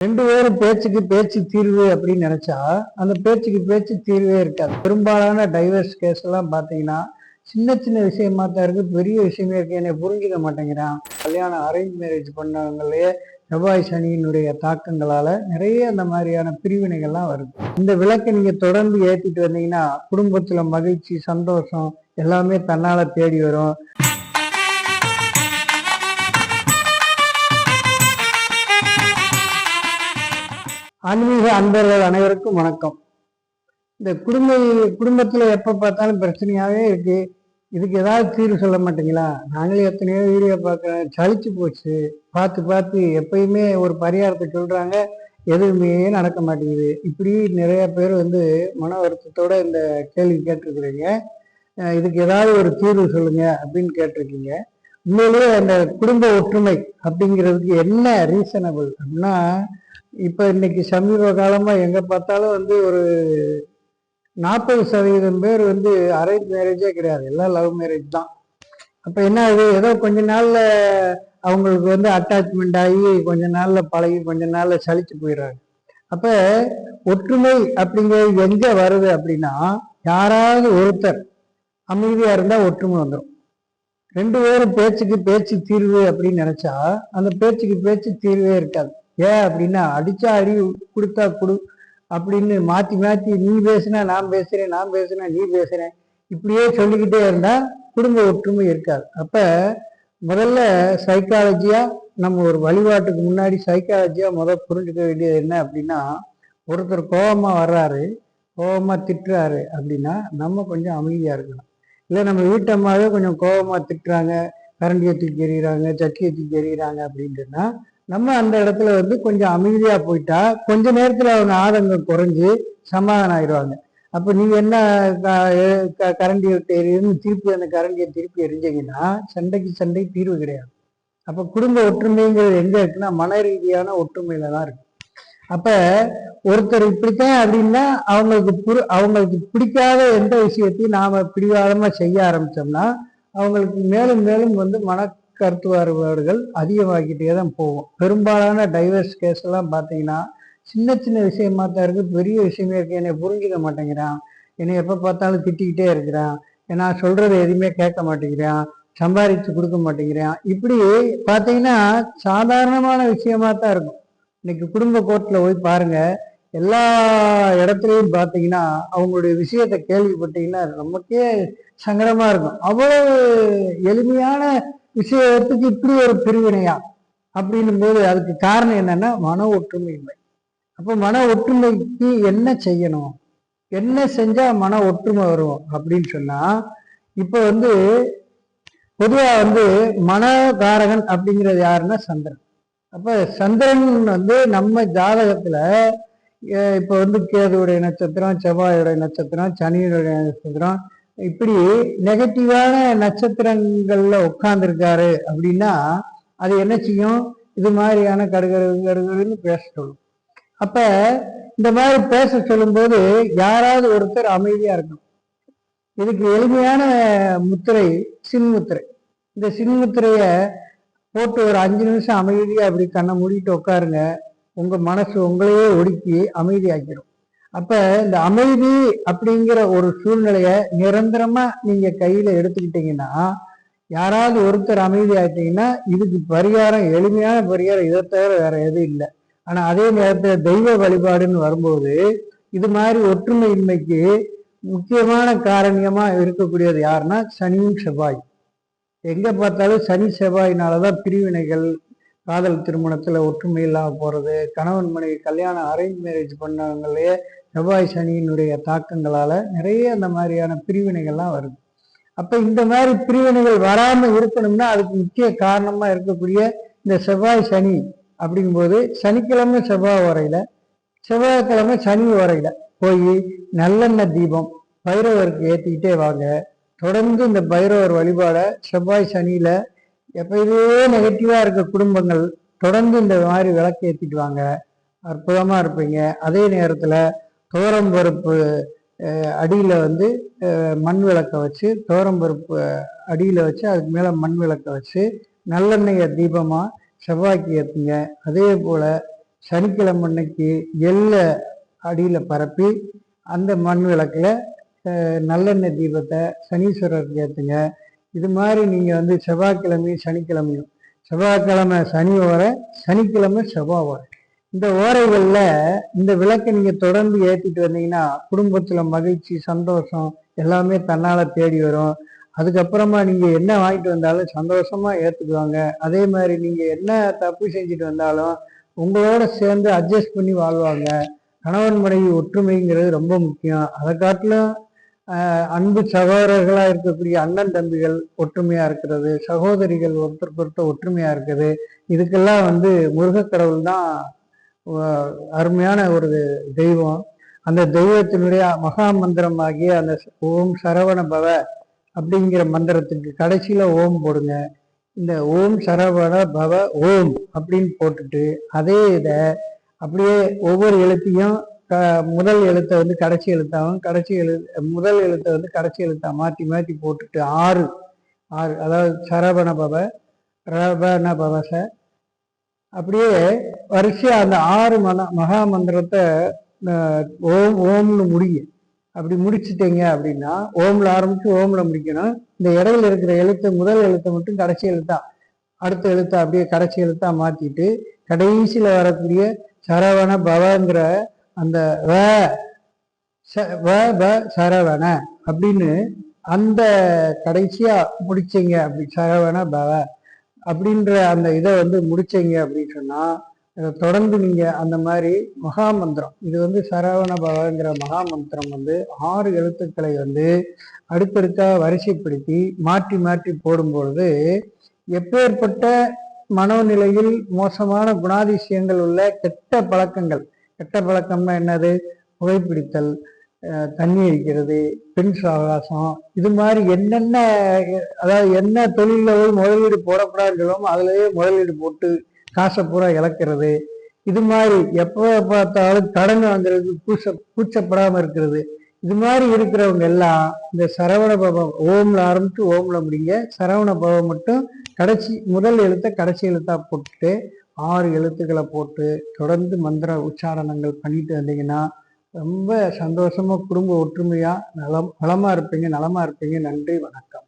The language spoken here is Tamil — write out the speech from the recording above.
ரெண்டு பேரும் பேச்சுக்கு பேச்சு தீர்வு அப்படின்னு நினைச்சா அந்த பேச்சுக்கு பேச்சு தீர்வே இருக்காது. பெரும்பாலான டைவர்ஸ் கேஸ் எல்லாம் பார்த்தீங்கன்னா சின்ன சின்ன விஷயமா தான் இருக்கு. பெரிய விஷயமே இருக்கு. என்னை புரிஞ்சுக்க மாட்டேங்கிறான். கல்யாணம் அரேஞ்ச் மேரேஜ் பண்ணவங்களே செவ்வாய் சனியினுடைய தாக்கங்களால நிறைய அந்த மாதிரியான பிரிவினைகள்லாம் வருது. இந்த விளக்கை நீங்க தொடர்ந்து ஏத்திட்டு வந்தீங்கன்னா குடும்பத்துல மகிழ்ச்சி சந்தோஷம் எல்லாமே தன்னால தேடி வரும். ஆன்மீக அன்பர்கள் அனைவருக்கும் வணக்கம். இந்த குடும்ப குடும்பத்தில் எப்போ பார்த்தாலும் பிரச்சனையாகவே இருக்கு. இதுக்கு ஏதாவது தீர்வு சொல்ல மாட்டீங்களா? நாங்களே எத்தனையோ வீடியோ பார்க்குறோம். சளிச்சு போச்சு. பார்த்து பார்த்து எப்பயுமே ஒரு பரிகாரத்தை சொல்கிறாங்க எதுவுமே நடக்க மாட்டேங்குது. இப்படி நிறைய பேர் வந்து மன வருத்தத்தோட இந்த கேள்வி கேட்டிருக்கிறீங்க. இதுக்கு ஏதாவது ஒரு தீர்வு சொல்லுங்க அப்படின்னு கேட்டிருக்கீங்க. உண்மையிலேயே அந்த குடும்ப ஒற்றுமை அப்படிங்கிறதுக்கு என்ன ரீசனபிள் அப்படின்னா இப்போ இன்னைக்கு சமீப காலமாக எங்கே பார்த்தாலும் வந்து ஒரு நாற்பது சதவீதம் பேர் வந்து அரேஞ்ச் மேரேஜே கிடையாது எல்லாம் லவ் மேரேஜ் தான். அப்போ என்ன ஆகுது? ஏதோ கொஞ்ச நாளில் அவங்களுக்கு வந்து அட்டாச்மெண்ட் ஆகி கொஞ்ச நாளில் பழகி கொஞ்ச நாளில் சளிச்சு போயிடுறாங்க. அப்போ ஒற்றுமை அப்படிங்கிறது எங்கே வருது அப்படின்னா யாராவது ஒருத்தர் அமைதியாக இருந்தால் ஒற்றுமை வந்துடும் ரெண்டு பேரும் பேச்சுக்கு பேச்சு தீர்வு அப்படின்னு நினச்சா அந்த பேச்சுக்கு பேச்சு தீர்வே இருக்காது. ஏன் அப்படின்னா அடிச்சா அடி கொடுத்தா கொடு அப்படின்னு மாத்தி மாத்தி நீ பேசுனா நான் பேசுறேன் நான் பேசுனா நீ பேசுறேன் இப்படியே சொல்லிக்கிட்டே இருந்தா குடும்ப ஒற்றுமை இருக்காது. அப்ப முதல்ல சைக்காலஜியா நம்ம ஒரு வழிபாட்டுக்கு முன்னாடி சைக்காலஜியா முதல் புரிஞ்சுக்க வேண்டியது என்ன அப்படின்னா ஒருத்தர் கோபமா வர்றாரு கோபமா திட்டுறாரு அப்படின்னா நம்ம கொஞ்சம் அமைதியா இருக்கணும். இல்லை நம்ம வீட்டம்மாவே கொஞ்சம் கோபமா திட்டுறாங்க கரண்டியை தூக்கி எறிகிறாங்க சட்டியை தூக்கி எறிகிறாங்க அப்படின்ட்டுன்னா நம்ம அந்த இடத்துல வந்து கொஞ்சம் அமைதியாக போயிட்டா கொஞ்ச நேரத்தில் அவங்க ஆதங்கம் குறைஞ்சு சமாதானம் ஆயிடுவாங்க. அப்போ நீங்கள் என்ன க- கரண்டியை விட்டு திருப்பி அந்த கரண்டியை திருப்பி எரிஞ்சீங்கன்னா சண்டைக்கு சண்டை தீர்வு கிடையாது. அப்போ குடும்ப ஒற்றுமைங்கிறது எங்கே இருக்குன்னா மன ரீதியான ஒற்றுமையில தான் இருக்கு. அப்போ ஒருத்தர் இப்படித்தான் அப்படின்னா அவங்களுக்கு புரு அவங்களுக்கு பிடிக்காத எந்த விஷயத்தையும் நாம் பிடிவாதமாக செய்ய ஆரம்பித்தோம்னா அவங்களுக்கு மேலும் மேலும் வந்து மன கருத்து வேறுபாடுகள் அதிகமாகிட்டே தான் போகும். பெரும்பாலான டைவர்ஸ் கேஸ் எல்லாம் பார்த்தீங்கன்னா சின்ன சின்ன விஷயமா தான் இருக்குது பெரிய விஷயமே இருக்குது என்னை புரிஞ்சுக்க மாட்டேங்கிறான். என்னை எப்போ பார்த்தாலும் திட்டிக்கிட்டே இருக்கிறான். நான் சொல்கிறத எதுவுமே கேட்க மாட்டேங்கிறான். சம்பாதிச்சு கொடுக்க மாட்டேங்கிறான். இப்படி பார்த்தீங்கன்னா சாதாரணமான விஷயமா தான் இருக்கும். இன்னைக்கு குடும்ப கோர்ட்டில் போய் பாருங்கள் எல்லா இடத்துலையும் பார்த்தீங்கன்னா அவங்களுடைய விஷயத்தை கேள்விப்பட்டீங்கன்னா நமக்கே சங்கடமாக இருக்கும். அவ்வளவு எளிமையான விஷயத்துக்கு இப்படி ஒரு பிரிவினையா? அப்படின்னும் போது அதுக்கு காரணம் என்னன்னா மன ஒற்றுமையின்மை. அப்போ மன ஒற்றுமைக்கு என்ன செய்யணும்? என்ன செஞ்சா மன ஒற்றுமை வரும் அப்படின்னு சொன்னா இப்போ வந்து பொதுவாக வந்து மனகாரகன் அப்படிங்கிறது யாருன்னா சந்திரன். அப்போ சந்திரன் வந்து நம்ம ஜாதகத்தில் இப்போ வந்து கேதுவுடைய நட்சத்திரம் செவ்வாயுடைய நட்சத்திரம் சனியுடைய நட்சத்திரம் இப்படி நெகட்டிவான நட்சத்திரங்கள்ல உட்கார்ந்துருக்காரு அப்படின்னா அது என்ன செய்யும்? இது மாதிரியான கடுகரு கடுகருன்னு பேச சொல்லும். அப்ப இந்த மாதிரி பேச சொல்லும்போது யாராவது ஒருத்தர் அமைதியா இருக்கணும். இதுக்கு எளிமையான முத்திரை சின்முத்திரை இந்த சின்முத்திரைய போட்டு ஒரு அஞ்சு நிமிஷம் அமைதியா அப்படி கண்ணை மூடிட்டு உட்காருங்க. உங்க மனசு உங்களையே ஒடுக்கி அமைதியாக்கிடும். அப்ப இந்த அமைதி அப்படிங்கிற ஒரு சூழ்நிலைய நிரந்தரமா நீங்க கையில எடுத்துக்கிட்டீங்கன்னா யாராவது ஒருத்தர் அமைதி ஆயிட்டீங்கன்னா இதுக்கு பரிகாரம் எளிமையான பரிகாரம் இதை தவிர வேற எதுவும் இல்லை. ஆனா அதே நேரத்துல தெய்வ வழிபாடுன்னு வரும்போது இது மாதிரி ஒற்றுமையின்மைக்கு முக்கியமான காரணியமா இருக்கக்கூடியது யாருன்னா சனியும் செவ்வாய் எங்க பார்த்தாலும் சனி செவ்வாயினாலதான் பிரிவினைகள் காதல் திருமணத்துல ஒற்றுமை இல்லாம போறது கணவன் மனைவி கல்யாணம் அரேஞ்ச் மேரேஜ் பண்ணவங்களே செவ்வாய் சனியினுடைய தாக்கங்களால நிறைய அந்த மாதிரியான பிரிவினைகள்லாம் வருது. அப்ப இந்த மாதிரி பிரிவினைகள் வராமல் இருக்கணும்னா அதுக்கு முக்கிய காரணமா இருக்கக்கூடிய இந்த செவ்வாய் சனி அப்படிங்கும்போது சனிக்கிழமை செவ்வாய் வரையில செவ்வாய்க்கிழமை சனி வரையில போய் நல்லெண்ணெய் தீபம் பைரவருக்கு ஏத்திக்கிட்டே வாங்க. தொடர்ந்து இந்த பைரவர் வழிபாடை செவ்வாய் சனியில எப்பயுமே நெகட்டிவா இருக்க குடும்பங்கள் தொடர்ந்து இந்த மாதிரி விளக்கு ஏத்திட்டு வாங்க. அற்புதமா இருப்பீங்க. அதே நேரத்துல துவரம் பருப்பு அடியில் வந்து மண் விளக்க வச்சு துவரம் பருப்பு அடியில் வச்சு அதுக்கு மேலே மண் விளக்க வச்சு நல்லெண்ணெயை தீபமாக செவ்வாய்க்கு ஏற்றுங்க அதே போல் சனிக்கிழமை அன்னைக்கு எள்ள அடியில் பரப்பி அந்த மண் விளக்கில் நல்லெண்ணெய் தீபத்தை சனீஸ்வரருக்கு ஏற்றுங்க இது மாதிரி நீங்கள் வந்து செவ்வாய்க்கிழமையும் சனிக்கிழமையும் செவ்வாய்க்கிழமை சனி வர சனிக்கிழமை செவ்வாய் வர. இந்த ஓரைகளில் இந்த விளக்கை நீங்கள் தொடர்ந்து ஏற்றிட்டு வந்தீங்கன்னா குடும்பத்தில் மகிழ்ச்சி சந்தோஷம் எல்லாமே தன்னால் தேடி வரும். அதுக்கப்புறமா நீங்கள் என்ன வாங்கிட்டு வந்தாலும் சந்தோஷமாக ஏற்றுக்குவாங்க அதே மாதிரி நீங்கள் என்ன தப்பு செஞ்சுட்டு வந்தாலும் உங்களோட சேர்ந்து அட்ஜஸ்ட் பண்ணி வாழ்வாங்க. கணவன் மனைவி ஒற்றுமைங்கிறது ரொம்ப முக்கியம். அதை காட்டிலும் அன்பு சகோதரர்களாக இருக்கக்கூடிய அண்ணன் தம்பிகள் ஒற்றுமையாக இருக்கிறது. சகோதரிகள் ஒருத்தர் பொருத்த ஒற்றுமையாக இருக்குது. இதுக்கெல்லாம் வந்து முருகக்கடவுள் தான் அருமையான ஒரு தெய்வம். அந்த தெய்வத்தினுடைய மகா மந்திரம் ஆகிய அந்த ஓம் சரவண பவ அப்படிங்கிற மந்திரத்துக்கு கடைசியில் ஓம் போடுங்க. இந்த ஓம் சரவண பவ ஓம் அப்படின்னு போட்டுட்டு அதே இதை அப்படியே ஒவ்வொரு எழுத்தையும் க முதல் எழுத்தை வந்து கடைசி எழுத்தாகவும் கடைசி எழு முதல் எழுத்தை வந்து கடைசி எழுத்தா மாற்றி மாற்றி போட்டுட்டு ஆறு ஆறு அதாவது சரவண பவ ரபண பவச அப்படியே வரிசையாக அந்த ஆறு மன மகா மந்திரத்தை ஓம் ஓம்னு முடியும் அப்படி முடிச்சிட்டீங்க அப்படின்னா ஓம்ல ஆரம்பிச்சு ஓம்ல முடிக்கணும். இந்த இடையில இருக்கிற எழுத்து முதல் எழுத்தை மட்டும் கடைசி எழுத்தா? அடுத்த எழுத்தை? அப்படியே கடைசி எழுத்தா மாத்திட்டு கடைசியில வரக்கூடிய சரவண பவங்கிற அந்த வ வ ப சரவண அப்படின்னு அந்த கடைசியா முடிச்சிங்க அப்படி சரவண பவ. அப்படின்ற அந்த இதை வந்து முடிச்சீங்க அப்படின்னு சொன்னா தொடர்ந்து நீங்க அந்த மாதிரி மகாமந்திரம் இது வந்து சரவண பவங்கிற மகாமந்திரம் வந்து ஆறு எழுத்துக்களை வந்து அடுத்தடுத்தா வரிசைப்படுத்தி மாற்றி மாற்றி போடும்பொழுது எப்பேற்பட்ட மனோநிலையில் மோசமான குணாதிசயங்கள் உள்ள கெட்ட பழக்கங்கள் கெட்ட பழக்கம்னா என்னது? புகைப்பிடித்தல் தண்ணி அடிக்கிறது பெண் சாகாசம் இது மாதிரி என்னென்ன அதாவது என்ன தொழிலில் முதலீடு போடக்கூடாதுன்னு அதுலேயே அதுலயே முதலீடு போட்டு காசை பூரா இழக்கிறது. இது மாதிரி எப்போ பார்த்தாலும் கடன் வாங்குறது பூச பூச்சப்படாமல் இருக்கிறது. இது மாதிரி இருக்கிறவங்க எல்லாம் இந்த சரவண பவம் ஓம்ல ஆரம்பித்து ஓம்ல முடிங்க சரவண பவம் மட்டும் கடைசி முதல் எழுத்தை கடைசி எழுத்தா போட்டுட்டு ஆறு எழுத்துக்களை போட்டு தொடர்ந்து மந்திர உச்சாரணங்கள் பண்ணிட்டு வந்தீங்கன்னா ரொம்ப சந்தோஷமா குடும்ப ஒற்றுமையா நலம் நலமா இருப்பீங்க நலமா இருப்பீங்க. நன்றி வணக்கம்.